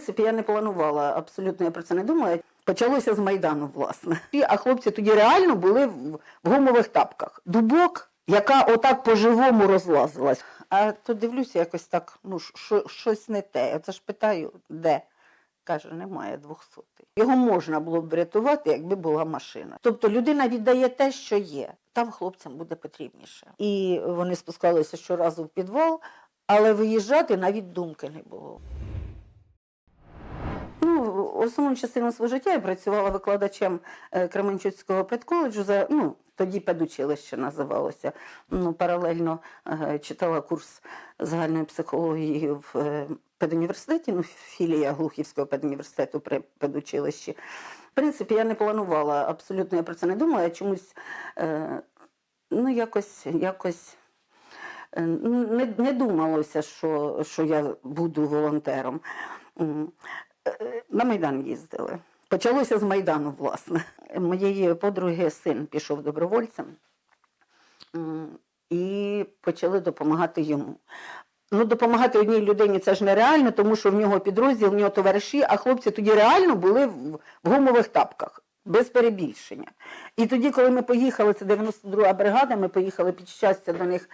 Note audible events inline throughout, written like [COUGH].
принципі, я не планувала, абсолютно я про це не думала. Почалося з Майдану, власне. А хлопці тоді реально були в, гумових тапках. Дубок, яка отак по-живому розлазилась. А то дивлюся, якось так, ну, що, щось не те. Оце ж питаю, де? Каже, немає двохсотий. Його можна було б врятувати, якби була машина. Тобто людина віддає те, що є. Там хлопцям буде потрібніше. І вони спускалися щоразу в підвал, але виїжджати навіть думки не було. Ну, основну частину свого життя я працювала викладачем е, Кременчуцького педколеджу, за, ну, тоді педучилище називалося. Ну, паралельно е, читала курс загальної психології в е, педуніверситеті, ну, філія Глухівського педуніверситету при педучилищі. В принципі, я не планувала, абсолютно я про це не думала. Я чомусь ну, якось, якось ну, не, не думалося, що, що я буду волонтером. На Майдан їздили. Почалося з Майдану, власне. Моєї подруги син пішов добровольцем і почали допомагати йому. Ну, допомагати одній людині це ж нереально, тому що в нього підрозділ, в нього товариші, а хлопці тоді реально були в, гумових тапках, без перебільшення. І тоді, коли ми поїхали, це 92-га бригада, ми поїхали під щастя до них,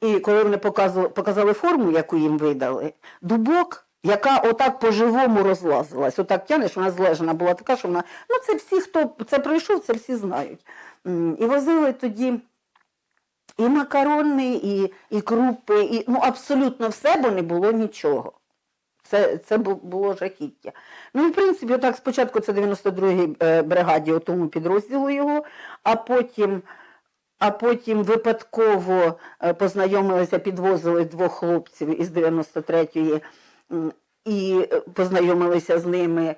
і коли вони показували, показали форму, яку їм видали, дубок, яка отак по-живому розлазилась, отак тянеш, вона злежена була така, що вона. Ну, це всі, хто це пройшов, це всі знають. І возили тоді і макарони, і, і крупи, і ну, абсолютно все, бо не було нічого. Це, це було жахіття. Ну, в принципі, отак спочатку це 92-й е, бригаді, тому підрозділу його, а потім, а потім випадково е, познайомилися, підвозили двох хлопців із 93-ї м, і е, познайомилися з ними.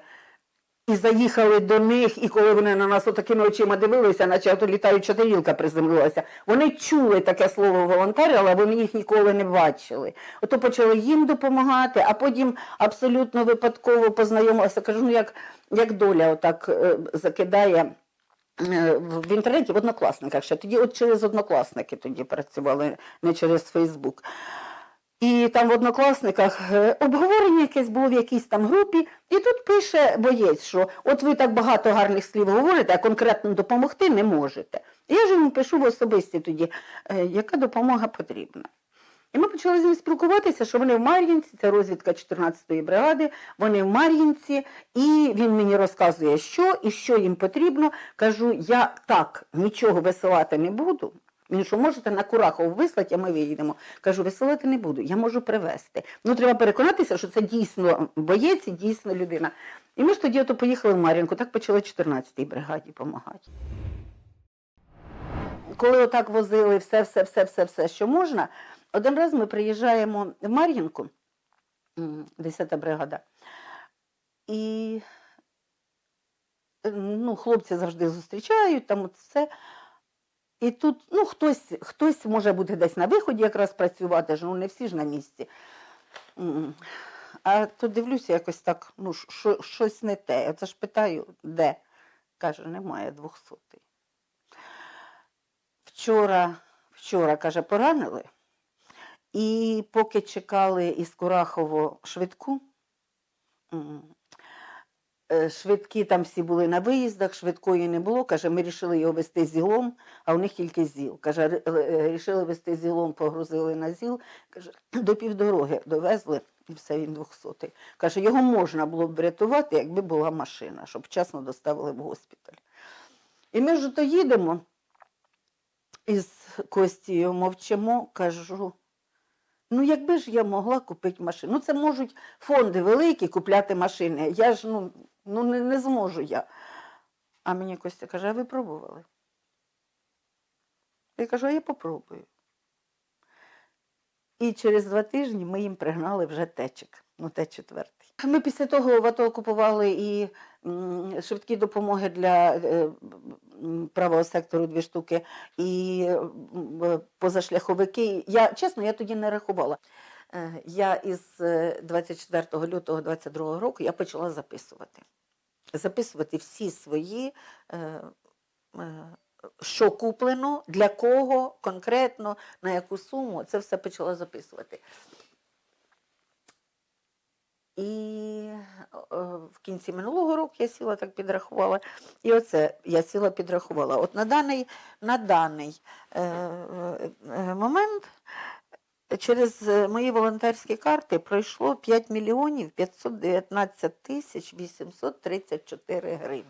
І заїхали до них, і коли вони на нас отакими очима дивилися, наче ото літаюча тарілка приземлилася, вони чули таке слово волонтери, але вони їх ніколи не бачили. Ото почали їм допомагати, а потім абсолютно випадково познайомилася. Кажу, ну як, як доля отак е, закидає. е, в інтернеті в однокласниках ще тоді, от через однокласники тоді працювали, не через Фейсбук. І там в однокласниках е, обговорення якесь було в якійсь там групі, і тут пише боєць, що от ви так багато гарних слів говорите, а конкретно допомогти не можете. Я ж йому пишу в особисті тоді, е, яка допомога потрібна. І ми почали з ним спілкуватися, що вони в Мар'їнці, це розвідка 14-ї бригади, вони в Мар'їнці, і він мені розказує, що і що їм потрібно. Кажу, я так нічого висилати не буду. Він що можете на Курахов вислати, а ми виїдемо. Кажу, висилати не буду, я можу привезти. Ну треба переконатися, що це дійсно боєць і дійсно людина. І ми ж тоді ото поїхали в Мар'їнку, так почали 14-й бригаді допомагати. Коли отак возили все, все, все, все, все, що можна, один раз ми приїжджаємо в Мар'їнку, 10-та бригада, і ну, хлопці завжди зустрічають, там от все. І тут ну, хтось, хтось може бути десь на виході якраз працювати, ж, ну не всі ж на місці. А то дивлюся якось так, ну, що, щось не те. Оце ж питаю, де? Каже, немає двохсотий. Вчора, вчора, каже, поранили. І поки чекали із Курахово швидку, швидкі там всі були на виїздах, швидкої не було. Каже, ми вирішили його вести зілом, а у них тільки зіл. Каже, вирішили вести зілом, погрузили на зіл. Каже, [CLEARS THROAT] до півдороги довезли, і все, він двохсотий. Каже, його можна було б врятувати, якби була машина, щоб вчасно доставили в госпіталь. І ми ж то їдемо із Костією мовчимо, кажу. Ну, якби ж я могла купити машину. Ну, це можуть фонди великі купляти машини. Я ж ну, ну не, не зможу я. А мені Костя каже, а ви пробували? Я кажу, а я попробую. І через два тижні ми їм пригнали вже течик, ну те четвертий. Ми після того в АТО купували і швидкі допомоги для е, правого сектору дві штуки, і позашляховики. Я чесно, я тоді не рахувала. Е, Я із е, 24 лютого 22 року я почала записувати. Записувати всі свої, е, е, що куплено, для кого конкретно, на яку суму, це все почала записувати. І в кінці минулого року я сіла так підрахувала. І оце я сіла підрахувала. От на даний, на даний е, е, момент через е, мої волонтерські карти пройшло 5 мільйонів 519 тисяч 834 гривні.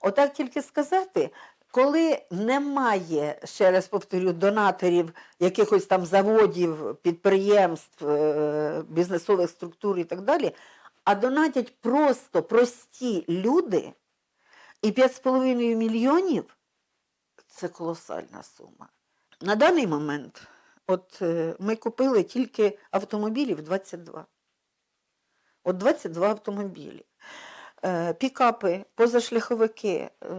Отак тільки сказати, коли немає, ще раз повторю, донаторів якихось там заводів, підприємств, е, бізнесових структур і так далі, а донатять просто прості люди, і 5,5 мільйонів це колосальна сума. На даний момент от е, ми купили тільки автомобілів 22. От 22 автомобілі. Е, Пікапи, позашляховики, е,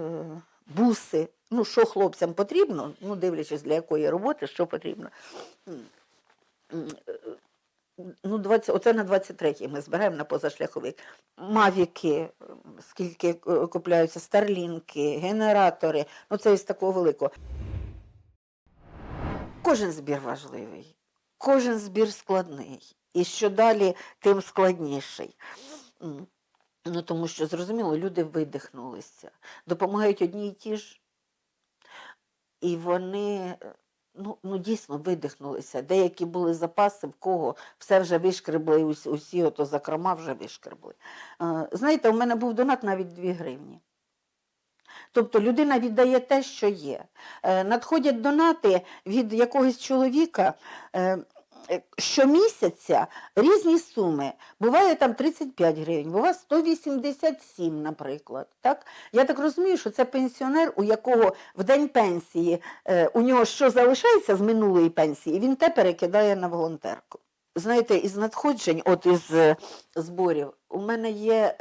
буси. Ну, що хлопцям потрібно, ну, дивлячись, для якої роботи, що потрібно. Ну, 20, оце на 23-й ми збираємо на позашляховик. Мавіки, скільки купляються, старлінки, генератори. Ну, це із такого великого. Кожен збір важливий, кожен збір складний. І що далі, тим складніший. Ну, тому що, зрозуміло, люди видихнулися, допомагають одні й ті ж. І вони ну, ну, дійсно видихнулися. Деякі були запаси, в кого все вже вишкребли, усі, ото закрома вже вишкребли. Е, Знаєте, у мене був донат навіть 2 гривні. Тобто людина віддає те, що є. Е, Надходять донати від якогось чоловіка. е, Щомісяця різні суми. Буває там 35 гривень, буває 187, наприклад. Так? Я так розумію, що це пенсіонер, у якого в день пенсії е, у нього що залишається з минулої пенсії, він те перекидає на волонтерку. Знаєте, із надходжень, от із зборів, у мене є,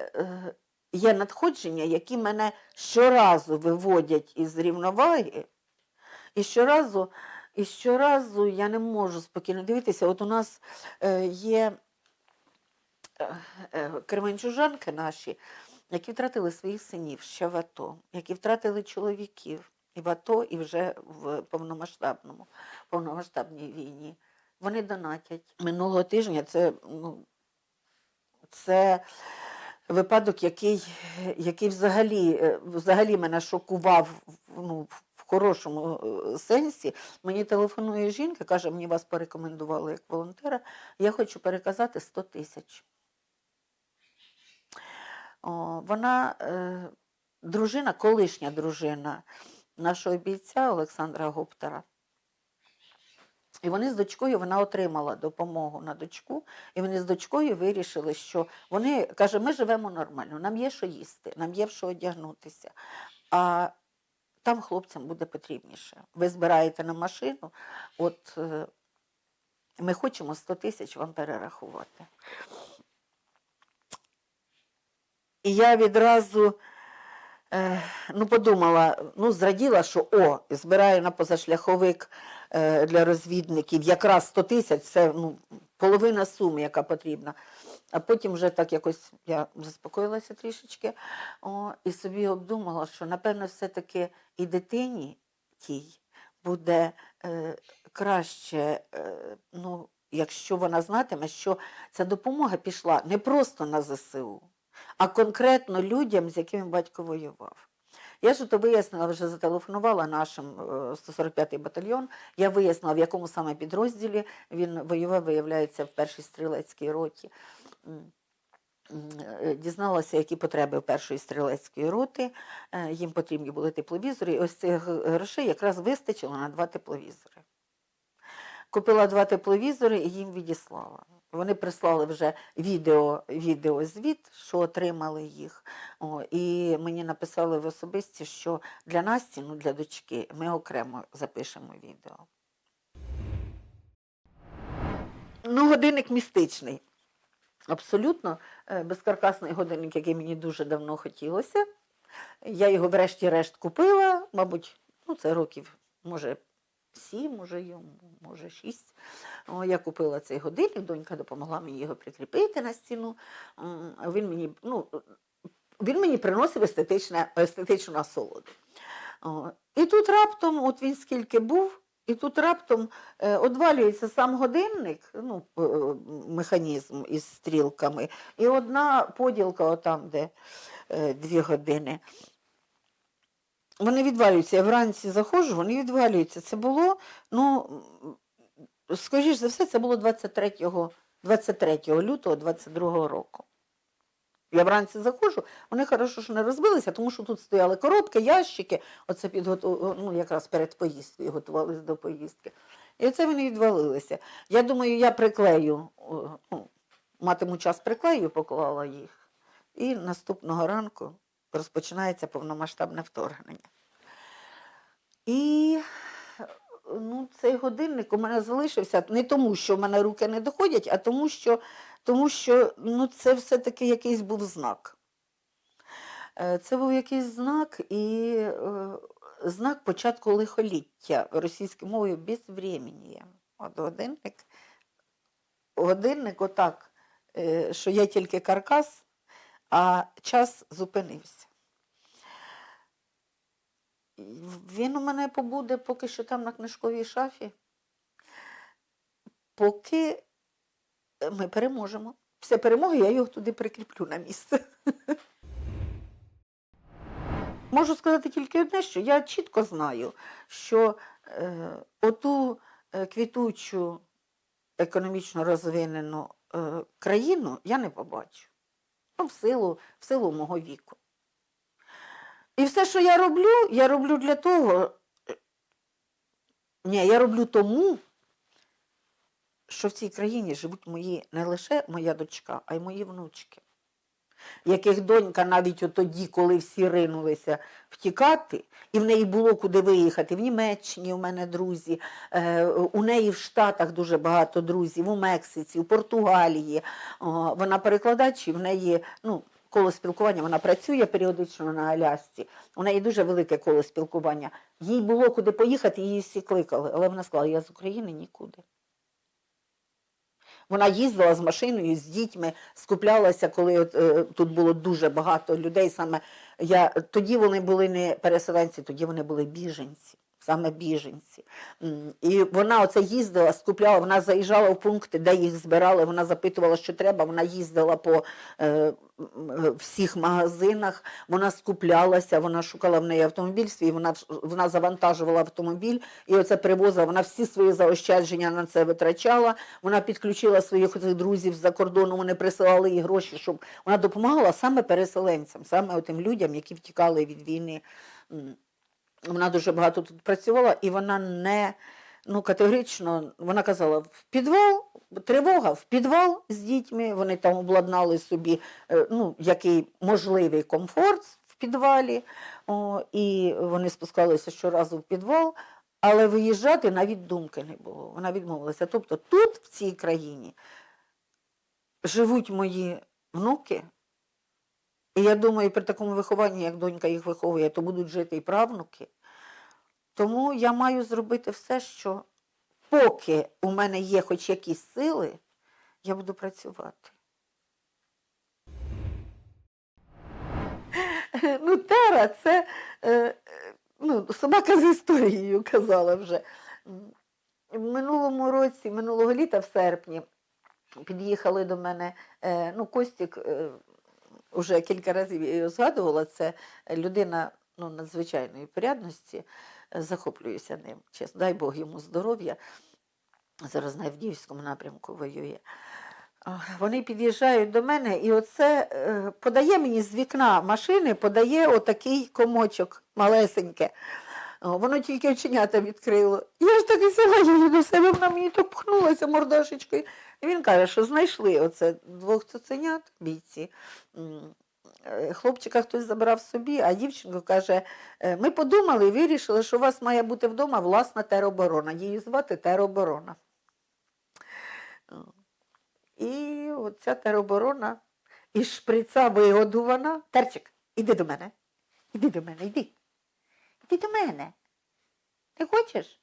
є надходження, які мене щоразу виводять із рівноваги, і щоразу, і щоразу я не можу спокійно дивитися. От у нас е, є е, е, кременчужанки наші, які втратили своїх синів ще в АТО, які втратили чоловіків і в АТО, і вже в повномасштабному, повномасштабній війні. Вони донатять. Минулого тижня це, ну, це випадок, який, який взагалі, е, взагалі мене шокував ну, в хорошому е, сенсі. Мені телефонує жінка, каже, мені вас порекомендували як волонтера, я хочу переказати 100 тисяч. Вона е, дружина, колишня дружина нашого бійця Олександра Гоптера. І вони з дочкою вона отримала допомогу на дочку, і вони з дочкою вирішили, що вони каже, ми живемо нормально, нам є що їсти, нам є в що одягнутися. А там хлопцям буде потрібніше. Ви збираєте на машину, от е, ми хочемо 100 тисяч вам перерахувати. І я відразу е, ну, подумала, ну, зраділа, що о, збираю на позашляховик для розвідників якраз 100 тисяч, це ну, половина суми, яка потрібна. А потім вже так якось я заспокоїлася трішечки о, і собі обдумала, що напевно все-таки і дитині тій буде е, краще, е, ну, якщо вона знатиме, що ця допомога пішла не просто на ЗСУ, а конкретно людям, з якими батько воював. Я ж то вияснила, вже зателефонувала нашим е, 145-й батальйон. Я вияснила, в якому саме підрозділі він воював, виявляється, в першій стрілецькій роті. Е, Дізналася, які потреби в першої стрілецької роти. Е, Їм потрібні були тепловізори. І ось цих грошей якраз вистачило на два тепловізори. Купила два тепловізори і їм відіслала. Вони прислали вже відео, відеозвіт, що отримали їх. О, і мені написали в особисті, що для Насті, ну для дочки, ми окремо запишемо відео. Ну, годинник містичний. Абсолютно е, безкаркасний годинник, який мені дуже давно хотілося. Я його врешті-решт купила, мабуть, ну це років, може, сім, може, йому, може, шість. Я купила цей годинник, донька допомогла мені його прикріпити на стіну. Він мені, ну, він мені приносив естетичну насолоду. І тут раптом, от він скільки був, І тут раптом е, одвалюється сам годинник, ну, е, механізм із стрілками, і одна поділка, отам, де е, дві години. Вони відвалюються. Я вранці заходжу, вони відвалюються. Це було, ну, скоріш за все, це було 23, 23 лютого 22 року. Я вранці заходжу, вони хорошо, що не розбилися, тому що тут стояли коробки, ящики, оце підготу... ну, якраз перед поїздкою готувалися до поїздки. І оце вони відвалилися. Я думаю, я приклею, ну, матиму час приклею, поклала їх. І наступного ранку розпочинається повномасштабне вторгнення. І ну, цей годинник у мене залишився не тому, що в мене руки не доходять, а тому, що, тому що ну, це все-таки якийсь був знак. Е, Це був якийсь знак і е, знак початку лихоліття російською мовою безвременія. От годинник, годинник отак, е, що є тільки каркас, а час зупинився. Він у мене побуде поки що там на книжковій шафі, поки ми переможемо. Після перемоги я його туди прикріплю на місце. [LAUGHS] Можу сказати тільки одне, що я чітко знаю, що е, оту е, квітучу економічно розвинену е, країну я не побачу. Ну, в силу, в силу мого віку. І все, що я роблю, я роблю для того. е, Ні, я роблю тому, що в цій країні живуть мої не лише моя дочка, а й мої внучки, яких донька навіть тоді, коли всі ринулися втікати, і в неї було куди виїхати. В Німеччині у мене друзі, е, у неї в Штатах дуже багато друзів, у Мексиці, у Португалії. Вона перекладач, і в неї, ну, коло спілкування, вона працює періодично на Алясці. У неї дуже велике коло спілкування. Їй було куди поїхати, її всі кликали, але вона сказала, я з України нікуди. Вона їздила з машиною, з дітьми, скуплялася, коли от, е, тут було дуже багато людей. Саме я, тоді вони були не переселенці, тоді вони були біженці, саме біженці. І вона оце їздила, скупляла, вона заїжджала в пункти, де їх збирали, вона запитувала, що треба, вона їздила по е, е, всіх магазинах, вона скуплялася, вона шукала в неї автомобіль свій, вона, вона завантажувала автомобіль і оце привозила, вона всі свої заощадження на це витрачала, вона підключила своїх друзів з-за кордону, вони присилали їй гроші, щоб вона допомагала саме переселенцям, саме тим людям, які втікали від війни. Вона дуже багато тут працювала, і вона не ну, категорично, вона казала, в підвал, тривога, в підвал з дітьми, вони там обладнали собі е, ну, який можливий комфорт в підвалі, о, і вони спускалися щоразу в підвал, але виїжджати навіть думки не було. Вона відмовилася. Тобто тут, в цій країні, живуть мої внуки, і я думаю, при такому вихованні, як донька їх виховує, то будуть жити і правнуки. Тому я маю зробити все, що поки у мене є хоч якісь сили, я буду працювати. Ну, Тера це е, е, ну, собака з історією, казала вже. В минулому році, минулого літа, в серпні, під'їхали до мене, е, ну, Костік, е, вже кілька разів я його згадувала, це людина ну, надзвичайної порядності, е, захоплююся ним, чесно. Дай Бог йому здоров'я. Зараз на Авдіївському напрямку воює. Вони під'їжджають до мене, і оце е, подає мені з вікна машини, подає отакий комочок малесеньке. Воно тільки оченята відкрило. Я ж так і села її до себе, вона мені так пхнулася мордашечкою. І він каже, що знайшли оце двох цуценят, бійці. Е, Хлопчика хтось забрав собі, а дівчинку каже, «Е, ми подумали і вирішили, що у вас має бути вдома власна тероборона. Її звати тероборона. І оця тероборона із шприца вигодувана. Терчик, іди до мене. Іди до мене, іди. До мене. Ти хочеш?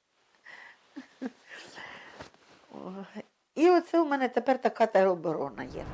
І оце у мене тепер така тероборона є.